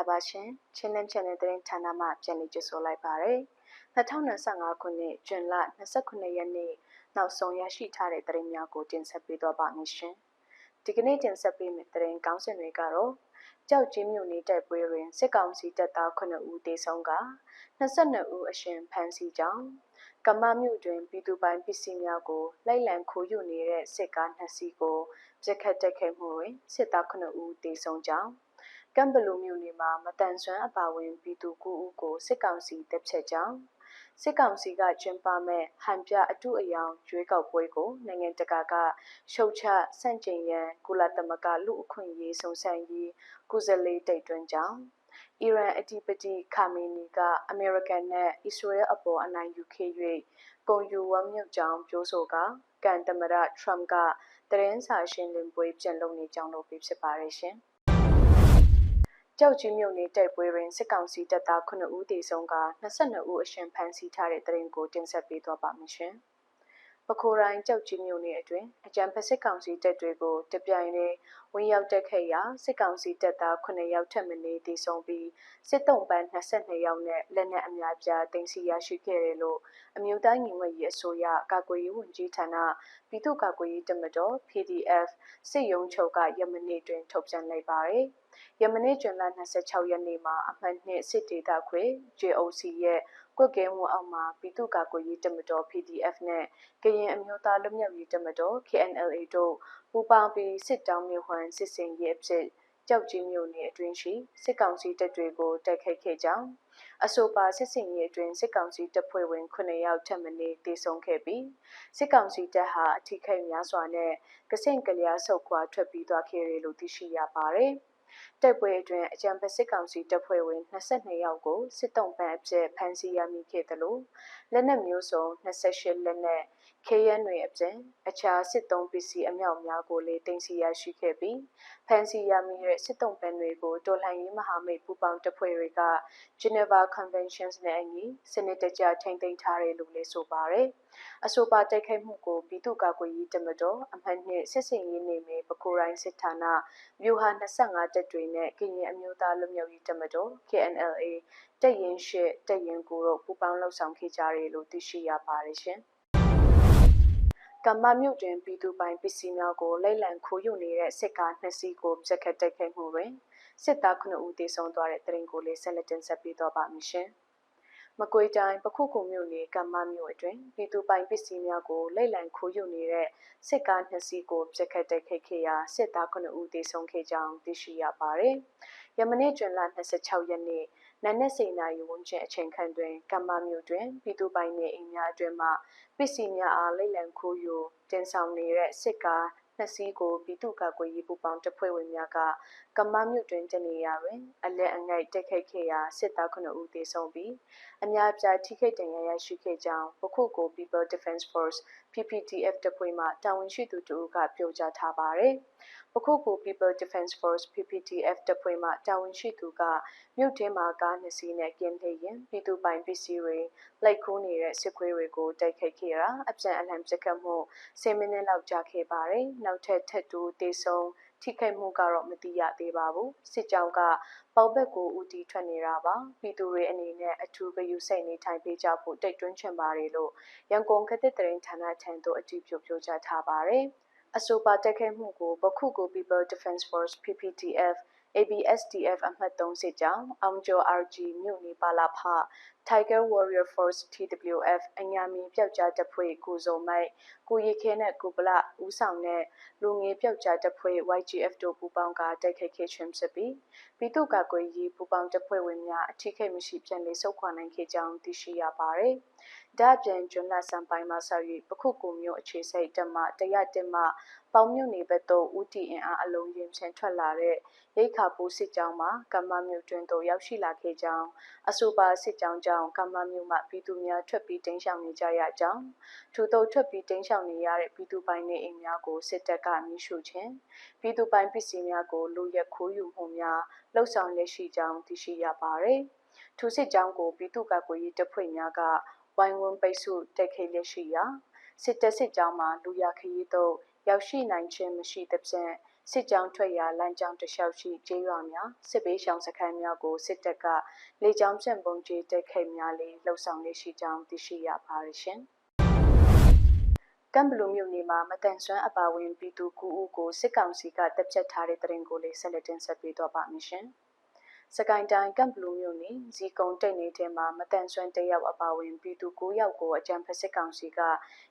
လာပါရှင်ချင်းလင်း channel သတင်းဌာနမှပြန်လည်ကြိုဆိုလိုက်ပါရယ်2025ခုနှစ်ဇွန်လ29ရက်နေ့နောက်ဆုံးရရှိထားတဲ့သတင်းများကိုတင်ဆက်ပေးသွားပါမယ်ရှင်ဒီကနေ့တင်ဆက်ပေးမယ့်သတင်းကောင်းစင်တွေကတော့ကြောက်ကြီးမြို့နယ်တိုက်ပွဲတွင်စစ်ကောင်စီတပ်သား9ဦးသေဆုံးက22ဦးအရှင်ဖမ်းဆီးကြောင်းကမ္မမြို့တွင်ပြည်သူပိုင်ပစ္စည်းများကိုလိုက်လံခိုးယူနေတဲ့စစ်ကားနှစ်စီးကိုပြစ်ခတ်တက်ခဲ့မှုတွင်စစ်သား9ဦးသေဆုံးကြောင်း ကမ်ဘလူမြို့နယ်မှာမတန်ဆွမ်းအပါဝင်ပြည်သူ9ဦးကိုစစ်ကောင်စီတပ်ဖြတ်ကြောင်းစစ်ကောင်စီကကျင်းပမဲ့ဟန်ပြအတုအယောင်ရွေးကောက်ပွဲကိုနိုင်ငံတကာကရှုတ်ချဆန့်ကျင်ရန်ကုလသမဂ္ဂလူအခွင့်အရေးဆုံးဆန်ရေးကုဇလေးတိတ်တွင်ကြောင်းအီရန်အဓိပတိခါမီနီကအမေရိကန်နဲ့အစ္စရေးအပေါ်အနိုင်ယူခဲ့၍ပုံယူဝမ်းမြောက်ကြောင်းပြောဆိုကကန်တမရထရမ်ကတရင်စာရှင်းလင်းပွဲပြန်လုပ်နေကြောင်းလို့ဖြစ်ပါရရှင်။ ကြောက်ကြီးမြို့နယ်တိုက်ပွဲတွင်စစ်ကောင်စီတပ်သား9ဦးသေဆုံးက22ဦးအရှင်ဖမ်းဆီးထားတဲ့တရင်ကိုတင်ဆက်ပေးသွားပါမယ်ရှင်။ ပခိုတိုင်းကြောက်ကြီးမြို့နယ်အတွင်းအကြံဖက်စစ်ကောင်စီတပ်တွေကိုတပြိုင်တည်းဝင်ရောက်တက်ခဲ့ရာစစ်ကောင်စီတပ်သား9ယောက်ထပ်မံတေဆုံးပြီးစစ်တုံးပန်း22ယောက်နဲ့လက်နက်အများပြားတင်စီရရှိခဲ့တယ်လို့အမျိုးသားညီညွတ်ရေးအစိုးရကာကွယ်ရေးဝန်ကြီးဌာနပြည်သူ့ကာကွယ်ရေးတမတော် PDF စစ်ရုံးချုပ်ကယမနေ့တွင်ထုတ်ပြန်လိုက်ပါတယ်။ယမနေ့ဇွန်လ26ရက်နေ့မှာအမှတ်နှစ်စစ်ဒေသခွေ JOC ရဲ့ ကွက်ကဲမှုအောက်မှာပြည်သူ့ကာကွယ်ရေးတမတော် PDF နဲ့ကရင်အမျိုးသားလွတ်မြောက်ရေးတမတော် KNLA တို့ပူးပေါင်းပြီးစစ်တောင်းမြို့ဟန်စစ်စင်ရေးအဖြစ်ကြောက်ကြီးမြို့နယ်အတွင်းရှိစစ်ကောင်စီတပ်တွေကိုတိုက်ခိုက်ခဲ့ကြောင်းအဆိုပါစစ်စင်ရေးအတွင်းစစ်ကောင်စီတပ်ဖွဲ့ဝင်9ယောက်ထပ်မံတေဆုံးခဲ့ပြီးစစ်ကောင်စီတပ်ဟာအထိခိုက်များစွာနဲ့ကစင့်ကလျားဆုတ်ခွာထွက်ပြေးသွားခဲ့တယ်လို့သိရှိရပါတယ်။ တိုက်ပွဲအတွင်းအကြံဖက်စစ်ကောင်စီတပ်ဖွဲ့ဝင်22ယောက်ကိုစစ်တုံးပန်းအဖြစ်ဖမ်းဆီးရမိခဲ့တယ်လို့လက်နက်မျိုးစုံ28လက်နက် ခေရန်တွေအပြင်အခြားစစ်သုံးပစ္စည်းအမြောက်များကိုလည်းတင်စီရရှိခဲ့ပြီးဖမ်းဆီးရမိတဲ့စစ်တုံးပန်းတွေကိုတော်လှန်ရေးမဟာမိတ်ပူးပေါင်းတပ်ဖွဲ့တွေက Geneva Conventions နဲ့အညီစနစ်တကျထိန်းသိမ်းထားတယ်လို့လည်းဆိုပါတယ်။အဆိုပါတိုက်ခိုက်မှုကိုပြည်သူ့ကာကွယ်ရေးတမတော်အမှတ်နှစ်စစ်စင်ရေးနေမြေပကိုရိုင်းစစ်ဌာနမြို့ဟာ25တပ်တွေနဲ့ကရင်အမျိုးသားလူမျိုးရေးတမတော် KNLA တပ်ရင်းရှိတပ်ရင်းကိုတို့ပူးပေါင်းလှုပ်ဆောင်ခဲ့ကြတယ်လို့သိရှိရပါတယ်ရှင်။ ကမ္မမြို့တွင်ပြည်သူပိုင်ပစ္စည်းများကိုလိုက်လံခိုးယူနေတဲ့စစ်ကားနှစ်စီးကိုပြက်ခတ်တိုက်ခိုက်မှုတွင်စစ်သား9ဦးသေဆုံးသွားတဲ့တရင်ကိုလေးဆက်လက်တင်ဆက်ပေးသွားပါမယ်ရှင်။မကွေးတိုင်းပခုခုမြို့နယ်ကမ္မမြို့အတွင်းပြည်သူပိုင်ပစ္စည်းများကိုလိုက်လံခိုးယူနေတဲ့စစ်ကားနှစ်စီးကိုပြက်ခတ်တိုက်ခိုက်ခဲ့ရာစစ်သား9ဦးသေဆုံးခဲ့ကြောင်းသိရှိရပါတယ်။ ယမနေ့ဇွန်လ26ရက်နေ့နနက်7:00နာရီဝန်းကျင်အချိန်ခန့်တွင်ကမ္မမြို့တွင်ပြည်သူပိုင်နေအိမ်များအတွင်းမှပစ္စည်းများအားလိမ့်လံခိုးယူတင်ဆောင်နေတဲ့စစ်ကားနှစ်စီးကိုပြည်သူ့ကာကွယ်ရေးပူးပေါင်းတပ်ဖွဲ့ဝင်များကကမ္မမြို့တွင်တနေရာတွင်အလက်အငိုက်တက်ခိုက်ခဲ့ရာစစ်သား9ဦးသေဆုံးပြီးအများပြားထိခိုက်ဒဏ်ရာရရှိခဲ့ကြောင်းပခုကို People Defense Force PPDF တပ်ဖွဲ့မှတာဝန်ရှိသူတို့ကပြောကြားထားပါတယ်။ပခုကူ People Defense Force PPDF တပ်ဖွဲ့မှတာဝန်ရှိသူကမြို့ထဲမှာကားနှစ်စီးနဲ့ကင်းလှည့်ရင်ပြည်သူပိုင်ပစ္စည်းတွေလိုက်ခိုးနေတဲ့စစ်ခွေးတွေကိုတိုက်ခိုက်ခဲ့တာအပြန်အလှန်ပစ်ခတ်မှု10မိနစ်လောက်ကြာခဲ့ပါတယ်။နောက်ထပ်ထပ်တူတေဆုံး ထိခိုက်မှုကတော့မသိရသေးပါဘူးစစ်ကြောင်းကပေါဘက်ကိုဦးတည်ထွက်နေတာပါပြည်သူတွေအနေနဲ့အထူးဂရုစိုက်နေထိုင်ပေးကြဖို့တိုက်တွန်းချင်ပါတယ်လို့ရန်ကုန်ကတဲ့တရင်ဌာနထံသို့အတည်ပြုပြောကြားထားပါတယ်အဆိုပါတက်ခဲမှုကိုပခုကို People Defense Force PPTF ABSDF အမှတ်3စစ်ကြောင်းအောင်ကျော် RG မြို့နေပါလာဖ Tiger Warrior Force TWF အညာမီပျောက်ကြားတပ်ဖွဲ့ကိုစုံမိုက်ကိုရီခဲနဲ့ကိုပလဦးဆောင်တဲ့လူငယ်ပျောက်ကြားတပ်ဖွဲ့ YGF တို့ပူးပေါင်းကတိုက်ခိုက်ခဲ့ခြင်းဖြစ်ပြီးပြည်သူ့ကာကွယ်ရေးပူးပေါင်းတပ်ဖွဲ့ဝင်များအထိခိမရှိပြန်လည်ဆုတ်ခွာနိုင်ခဲ့ကြောင်းသိရှိရပါတယ်။ဒါ့အပြင်ကျွန်းလဆန်ပိုင်းမှဆက်၍ပခုကူမျိုးအခြေစိတ်တက်မှတရတက်မှ ပေါင်းမြို့နယ်ဘက်သို့ဦးတည်အင်အားအလုံးရင်ဖြန့်ထွက်လာတဲ့ရိတ်ခါပူးစစ်ကြောင်းမှာကမ္မမြို့တွင်သို့ရောက်ရှိလာခဲ့ကြောင်းအဆိုပါစစ်ကြောင်းကြောင့်ကမ္မမြို့မှပြည်သူများထွက်ပြီးတင်းရှောင်နေကြရကြောင်းထို့သောထွက်ပြီးတင်းရှောင်နေရတဲ့ပြည်သူပိုင်နေအိမ်များကိုစစ်တပ်ကမိရှုခြင်းပြည်သူပိုင်ပစ္စည်းများကိုလူရက်ခိုးယူမှုများလှုပ်ဆောင်လက်ရှိကြောင်းသိရှိရပါသည်ထိုစစ်ကြောင်းကိုပြည်သူ့ကာကွယ်ရေးတပ်ဖွဲ့များကဝိုင်းဝန်းပိတ်ဆို့တိုက်ခိုက်လက်ရှိရာစစ်တပ်စစ်ကြောင်းမှာလူရခရီးသို့ ရောက်ရှိနိုင်ခြင်းမရှိသဖြင့်စစ်ကြောင်းထွက်ရာလမ်းကြောင်းတစ်လျှောက်ရှိကျေးရွာများစစ်ဘေးရှောင်စခန်းများကိုစစ်တပ်ကလေကြောင်းဖြန့်ပုံကျင်းတက်ခဲ့များလေးလှုပ်ဆောင်နေရှိကြောင်းသိရှိရပါရရှင်။ကမ်ဘလူမြို့နယ်မှာမတန်ဆွမ်းအပါဝင်ပြည်သူ9ဦးကိုစစ်ကောင်စီကတပ်ဖြတ်ထားတဲ့တရင်ကိုလေးဆက်လက်တင်ဆက်ပေးတော့ပါမယ်ရှင်။ စကိုင်းတိုင်းကမ်ဘလူမြို့နယ်ဇီကုံတိတ်နေတဲ့မှာမတန်ဆွမ်းတယောက်အပါဝင်ပြည်သူ9ယောက်ကိုအကြံဖက်စစ်ကောင်စီက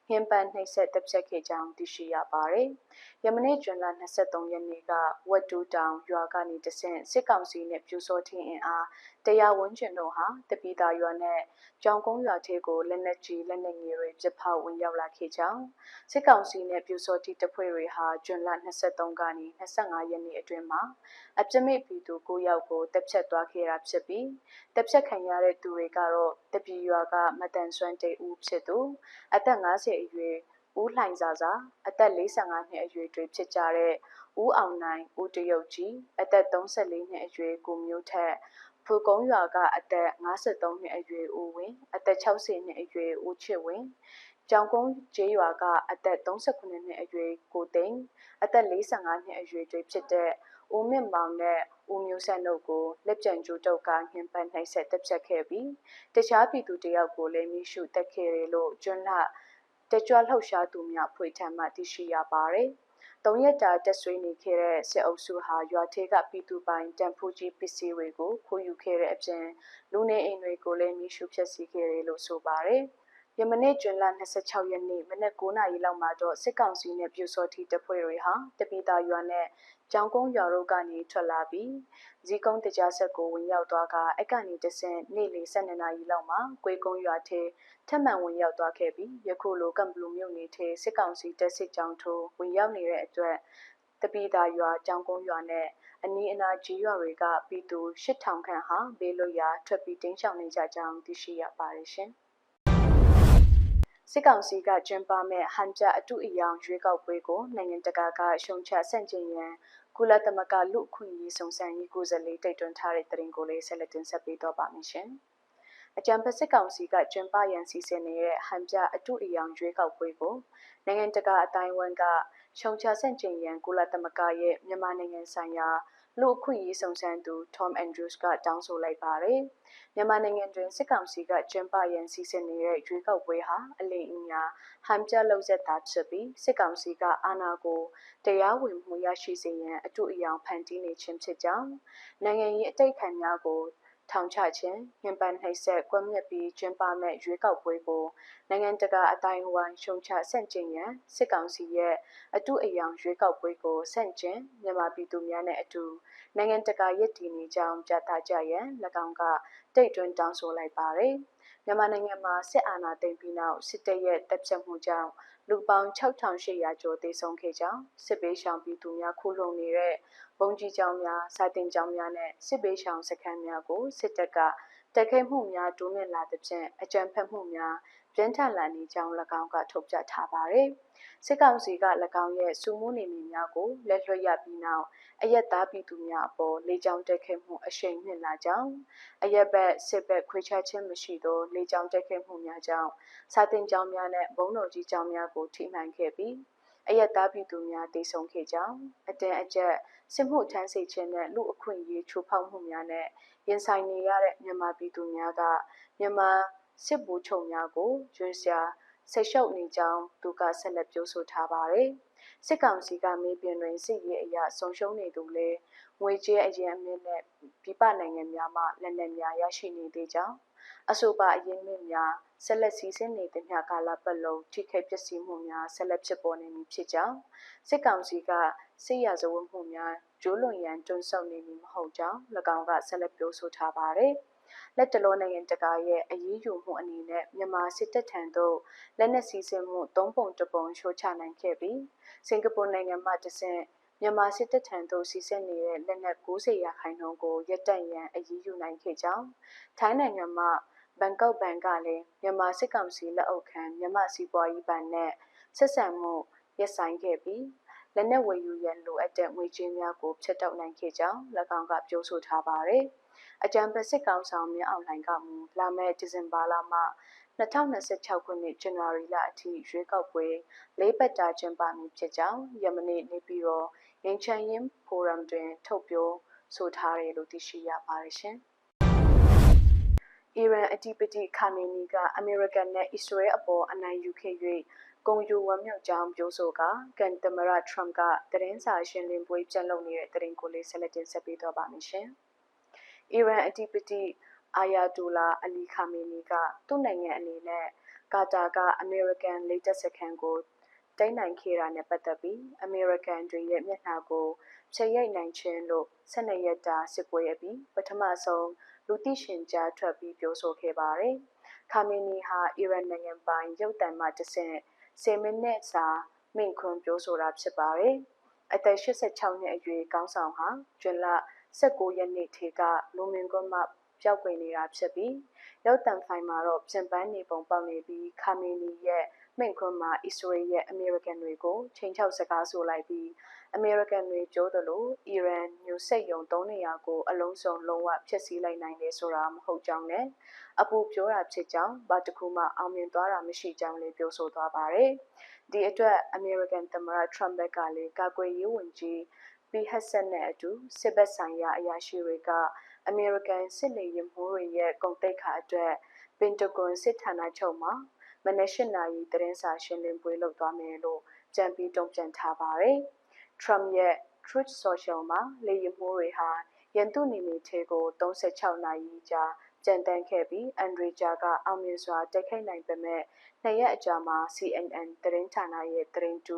ဟင်းပန်းနှိပ်စက်တပ်ဖြတ်ခဲ့ကြောင်းသိရှိရပါတယ်။ယမနေ့ကျွန်းလ23ရက်နေ့ကဝတ်တူးတောင်ရွာကနေတဆင့်စစ်ကောင်စီနဲ့ပြူစောထင်းအင်အားတ ရားဝန်းကျင်တို့ဟာတပီတာရွာနဲ့ကြောင်ကုန်းရွာထဲကိုလက်နက်ကြီးလက်နက်ငယ်တွေပစ်ဖောက်ဝင်ရောက်လာခဲ့ကြောင်းစစ်ကောင်စီနဲ့ပြူစောတိတပ်ဖွဲ့တွေဟာကျွန်းလ23ကနေ25ရက်နေ့အတွင်းမှာအပြစ်မဲ့ပြည်သူ9ယောက်ကိုတပ်ဖြတ်သွားခဲ့တာဖြစ်ပြီးတပ်ဖြတ်ခံရတဲ့သူတွေကတော့တပီရွာကမတန်ဆွမ်းတေဦးဖြစ်သူအသက်50အရွယ်ဦးလှိုင်စာစာအသက်45နှစ်အရွယ်တွေဖြစ်ကြတဲ့ဦးအောင်နိုင်ဦးတရုတ်ကြီးအသက်34နှစ်အရွယ်ကိုမျိုးထက် ဖူကုန်းရွာကအသက်53နှစ်အရွယ်ဦးဝင်းအသက်60နှစ်အရွယ်ဦးချစ်ဝင်းကြောင်ကုန်းကျေးရွာကအသက်39နှစ်အရွယ်ကိုသိန်းအသက်45နှစ်အရွယ်တွေဖြစ်တဲ့ဦးမြင့်မောင်နဲ့ဦးမျိုးဆန်းတို့ကိုလက်ကျန်ကျူတုတ်ကညှဉ်းပန်းနှိပ်စက်တပ်ဖြတ်ခဲ့ပြီးတခြားပြည်သူတယောက်ကိုလည်းမိရှုတက်ခဲ့တယ်လို့ကျွန်းလှတကြွလှုပ်ရှားသူများဖွေထံမှသိရှိရပါတယ်။ သုံးရက်တာတက်ဆွေးနေခဲ့တဲ့စစ်အုပ်စုဟာရွာထဲကပြည်သူပိုင်တန်ဖိုးကြီးပစ္စည်းတွေကိုခိုးယူခဲ့တဲ့အပြင်လူနေအိမ်တွေကိုလည်းမိရှုဖျက်ဆီးခဲ့တယ်လို့ဆိုပါတယ်။ယမနေ့ကျွန်းလ26ရက်နေ့မနက်9:00နာရီလောက်မှာတော့စစ်ကောင်စီနဲ့ပြူစောတိတပ်ဖွဲ့တွေဟာတပီတာရွာနဲ့ ကျောင်းကုန်းရွာတို့ကနေထွက်လာပြီးဇီကုန်းတကြားဆက်ကိုဝင်ရောက်သွားကအကနေတဆင့်နေ့လယ်12နာရီလောက်မှာကွေကုန်းရွာထဲထပ်မံဝင်ရောက်သွားခဲ့ပြီးယခုလိုကံဘလူမြို့နယ်ထဲစစ်ကောင်စီတပ်စစ်ကြောင်းထိုးဝင်ရောက်နေတဲ့အတွက်တပီတာရွာကျောင်းကုန်းရွာနဲ့အနီးအနားကြီးရွာတွေကပြည်သူ8000ခန့်ဟာဘေးလွတ်ရာထွက်ပြီးတင်းရှောင်နေကြကြောင်းသိရှိရပါတယ်ရှင်။စစ်ကောင်စီကကျင်းပမဲ့ဟန်ဂျာအတူအယောင်ရွေးကောက်ပွဲကိုနိုင်ငံတကာကရှုံချဆန့်ကျင်ရန် ကုလသမဂ္ဂလူအခွင့်အရေးဆောင်ဆန်းရေးကိုယ်စားလှယ်တိုက်တွန်းထားတဲ့သတင်းကိုလည်းဆက်လက်တင်ဆက်ပေးတော့ပါမယ်ရှင်။အကြံဖက်စစ်ကောင်စီကကျင်းပရန်စီစဉ်နေတဲ့ဟန်ဂျာအတူအယောင်ရွေးကောက်ပွဲကိုနိုင်ငံတကာအတိုင်းအဝန်ကရှုံချဆန့်ကျင်ရန်ကုလသမဂ္ဂရဲ့မြန်မာနိုင်ငံဆိုင်ရာလူအခွင့်အရေးဆောင်ဆန်းသူ Tom Andrews ကတောင်းဆိုလိုက်ပါတယ်။ မြန်မာနိုင်ငံတွင်စစ်ကောင်စီကကျင်းပရန်စီစဉ်နေတဲ့ရွေးကောက်ပွဲဟာအလင်းအညာဟန်ပြလောက်ဆက်တာဖြစ်ပြီးစစ်ကောင်စီကအာဏာကိုတရားဝင်မှုရရှိစေရန်အတူအယောင်ဖန်တီးနေခြင်းဖြစ်ကြောင်းနိုင်ငံရေးအတိတ်ခံများကို ထောင်ချခြင်းညှဉ်းပန်းနှိပ်စက်ကွပ်မျက်ပြီးကျင်းပမဲ့ရွေးကောက်ပွဲကိုနိုင်ငံတကာအတိုင်းအဝိုင်းရှုံချဆန့်ကျင်ရန်စစ်ကောင်စီရဲ့အတူအယောင်ရွေးကောက်ပွဲကိုဆန့်ကျင်မြန်မာပြည်သူများနဲ့အတူနိုင်ငံတကာရည်တည်နေကြောင်းပြသကြရန်၎င်းကတိတ်တွင်းတောင်းဆိုလိုက်ပါတယ် မြန်မာနိုင်ငံမှာစစ်အာဏာသိမ်းပြီးနောက်စစ်တပ်ရဲ့တပ်ဖြတ်မှုကြောင့်လူပေါင်း6800ကျော်သေဆုံးခဲ့ကြောင်းစစ်ပေးရှောင်ပြည်သူများခိုးလုံနေတဲ့ဘုံကြီးကျောင်းများစာတင်ကျောင်းများနဲ့စစ်ပေးရှောင်စခန်းများကိုစစ်တပ်ကတိုက်ခိုက်မှုများတိုးမြင့်လာသဖြင့်အကြမ်းဖက်မှုများ ပြင်းထန်လာနေကြောင်း၎င်းကထုတ်ပြထားပါတယ်။စစ်ကောင်စီက၎င်းရဲ့စုမှုနေနေများကိုလက်လွှတ်ရပြီးနောက်အယက်သားပြည်သူများအပေါ်လေကြောင်းတိုက်ခိုက်မှုအရှိန်မြင့်လာကြောင်းအယက်ဘက်စစ်ဘက်ခွေခြားခြင်းမရှိသောလေကြောင်းတိုက်ခိုက်မှုများကြောင့်စာတင်ကျောင်းများနဲ့ဘုံတော်ကြီးကျောင်းများကိုထိမှန်ခဲ့ပြီးအယက်သားပြည်သူများတိတ်ဆုံခဲ့ကြောင်းအတန်အကျက်စစ်မှုထမ်းစေခြင်းနဲ့လူအခွင့်အရေးချိုးဖောက်မှုများနဲ့ရင်ဆိုင်နေရတဲ့မြန်မာပြည်သူများကမြန်မာ စစ်ဗိုလ်ချုပ်များကိုရွေးစရာဆက်ရှုပ်နေကြောင်းသူကဆက်လက်ပြောဆိုထားပါတယ်။စစ်ကောင်စီကမေးပြတွင်စစ်ရေးအရာဆုံးရှုံးနေသူလည်းငွေကြေးအရင်အမြင့်နဲ့ပြည်ပနိုင်ငံများမှလက်နက်များရရှိနေသေးကြောင်းအဆိုပါအရင်မြင့်များဆက်လက်စည်းစင်းနေတဲ့မြကာလပတ်လုံးထိခိုက်ပျက်စီးမှုများဆက်လက်ဖြစ်ပေါ်နေမည်ဖြစ်ကြောင်းစစ်ကောင်စီကစစ်ရာဇဝတ်မှုများကျူးလွန်ရန်တွန်းဆောက်နေမည်မဟုတ်ကြောင်း၎င်းကဆက်လက်ပြောဆိုထားပါတယ်။ လက်တလောနိုင်ငံတကာရဲ့အရေးယူမှုအနေနဲ့မြန်မာစစ်တပ်ထံသို့လက်နက်စည်းစိမ်မှု၃ပုံတပုံချိုးချနိုင်ခဲ့ပြီးစင်ကာပူနိုင်ငံမှတဆင့်မြန်မာစစ်တပ်ထံသို့စီးဆင်းနေတဲ့လက်နက်90ရာခိုင်နှုန်းကိုရပ်တန့်ရန်အရေးယူနိုင်ခဲ့ကြောင်းထိုင်းနိုင်ငံမှဘန်ကောက်ဘဏ်ကလည်းမြန်မာစစ်ကောင်စီလက်အောက်ခံမြန်မာစီးပွားရေးဘဏ်နဲ့ဆက်ဆံမှုရပ်ဆိုင်ခဲ့ပြီးလက်နက်ဝယ်ယူရန်လိုအပ်တဲ့ငွေကြေးများကိုဖျက်တောက်နိုင်ခဲ့ကြောင်း၎င်းကပြောဆိုထားပါတယ်။ အကြံပေးစစ်ကောင်ဆောင်မြအောင်လှိုင်ကမူလာမယ့်ဒီဇင်ဘာလမှ2026ခုနှစ်ဇန်နဝါရီလအထိရွေးကောက်ပွဲလေးပတ်တာကျင်းပမည်ဖြစ်ကြောင်းယမနေ့နေပြည်တော်ငင်းချန်ရင်ဖိုရမ်တွင် ထုတ်ပြောဆိုထားတယ်လို့သိရှိရပါတယ်ရှင်။အီရန်အဓိပတိခါမီနီကအမေရိကန်နဲ့အစ္စရေးအပေါ်အနိုင်ယူခဲ့၍ဂုံယူဝမ်းမြောက်ကြောင်းပြောဆိုကကန်တမရထရမ်ကသတင်းစာရှင်းလင်းပွဲပြန်လုပ်နေတဲ့သတင်းကိုလေးဆက်လက်တင်ဆက်ပေးတော့ပါမယ်ရှင်။ အီရန်အဓိပတိအာယာဒူလာအလီခါမီနီကသူ့နိုင်ငံအနေနဲ့ကာတာကအမေရိကန်လေတပ်စခန်းကိုတိမ့်နိုင်ခဲ့တာနဲ့ပတ်သက်ပြီးအမေရိကန်တွေရဲ့မျက်နှာကိုချရိတ်နိုင်ခြင်းလို့12ရက်တာစစ်ပွဲအပြီးပထမဆုံးလူသိရှင်ကြားထွက်ပြီးပြောဆိုခဲ့ပါတယ်။ခါမီနီဟာအီရန်နိုင်ငံပိုင်ရုပ်သံမှတဆင့်10မိနစ်စာမိန့်ခွန်းပြောဆိုတာဖြစ်ပါတယ်။အသက်86နှစ်အရွယ်ကောင်းဆောင်ဟာကျွလ 19ရက်နေ့ထေကလူမင်ကွန်းမှပျောက်ကွယ်နေတာဖြစ်ပြီးရုပ်သံဖိုင်မှာတော့ပြန်ပန်းနေပုံပေါက်နေပြီးခါမီနီရဲ့မိန့်ခွန်းမှာအစ္စရေးရဲ့အမေရိကန်တွေကိုချိန်ချောက်စကားဆိုလိုက်ပြီးအမေရိကန်တွေပြောသလိုအီရန်မျိုးစိတ်ယုံ၃နေရာကိုအလုံးစုံလုံးဝဖျက်ဆီးလိုက်နိုင်တယ်ဆိုတာမဟုတ်ကြောင်းနဲ့အပူပြောတာဖြစ်ကြောင်းဘာတခုမှအောင်မြင်သွားတာမရှိကြောင်းလည်းပြောဆိုသွားပါတယ်။ဒီအတွက်အမေရိကန်သမ္မတထရမ့်ဘက်ကလည်းကာကွယ်ရေးဝန်ကြီး ပီဟက်ဆန်နဲ့အတူစစ်ဘက်ဆိုင်ရာအရာရှိတွေကအမေရိကန်စစ်လေယာဉ်မှူးတွေရဲ့ကုန်တိတ်ခါအတွက်ပင်တဂွန်စစ်ဌာနချုပ်မှာမနက်၈နာရီသတင်းစာရှင်းလင်းပွဲလုပ်သွားမယ်လို့ကြံပြီးတုံ့ပြန်ထားပါတယ်။ Trump ရဲ့ Truth Social မှာလေယာဉ်မှူးတွေဟာရန်သူနေမီထဲကို36နာရီကြာကြံတန်းခဲ့ပြီးအန်ဒရီဂျာကအောင်မြင်စွာတိုက်ခိုက်နိုင်ပေမဲ့နှစ်ရက်အကြာမှာ CNN သတင်းဌာနရဲ့သတင်းတူ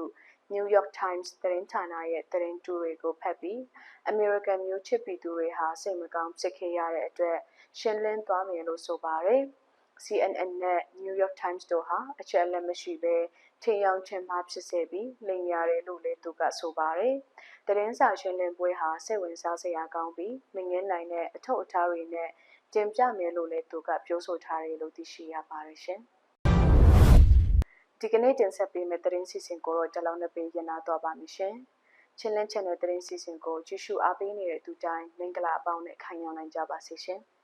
New York Times သတင်းဌာနရဲ့သတင်းတူတွေကိုဖတ်ပြီးအမေရိကန်မျိုးချစ်ပြည်သူတွေဟာစိတ်မကောင်းဖြစ်ခဲ့ရတဲ့အတွက်ရှင်းလင်းသွားမယ်လို့ဆိုပါတယ်။ CNN နဲ့ New York Times တို့ဟာအချက်အလက်မရှိဘဲထင်ယောင်ထင်မှားဖြစ်စေပြီးလိမ်ညာတယ်လို့လည်းသူကဆိုပါတယ်။သတင်းစာရှင်းလင်းပွဲဟာစိတ်ဝင်စားစရာကောင်းပြီးမငင်းနိုင်တဲ့အထောက်အထားတွေနဲ့တင်ပြမယ်လို့လည်းသူကပြောဆိုထားတယ်လို့သိရှိရပါတယ်ရှင်။ ဒီကနေ့တင်ဆက်ပေးမယ့်သတင်းစီစဉ်ကိုတော့ကြလောင်းနဲ့ပေးရနာတော့ပါမယ်ရှင်။ချင်းလင်း channel သတင်းစီစဉ်ကိုကြည့်ရှုအားပေးနေတဲ့သူတိုင်းမင်္ဂလာအပေါင်းနဲ့ခံယူနိုင်ကြပါစေရှင်။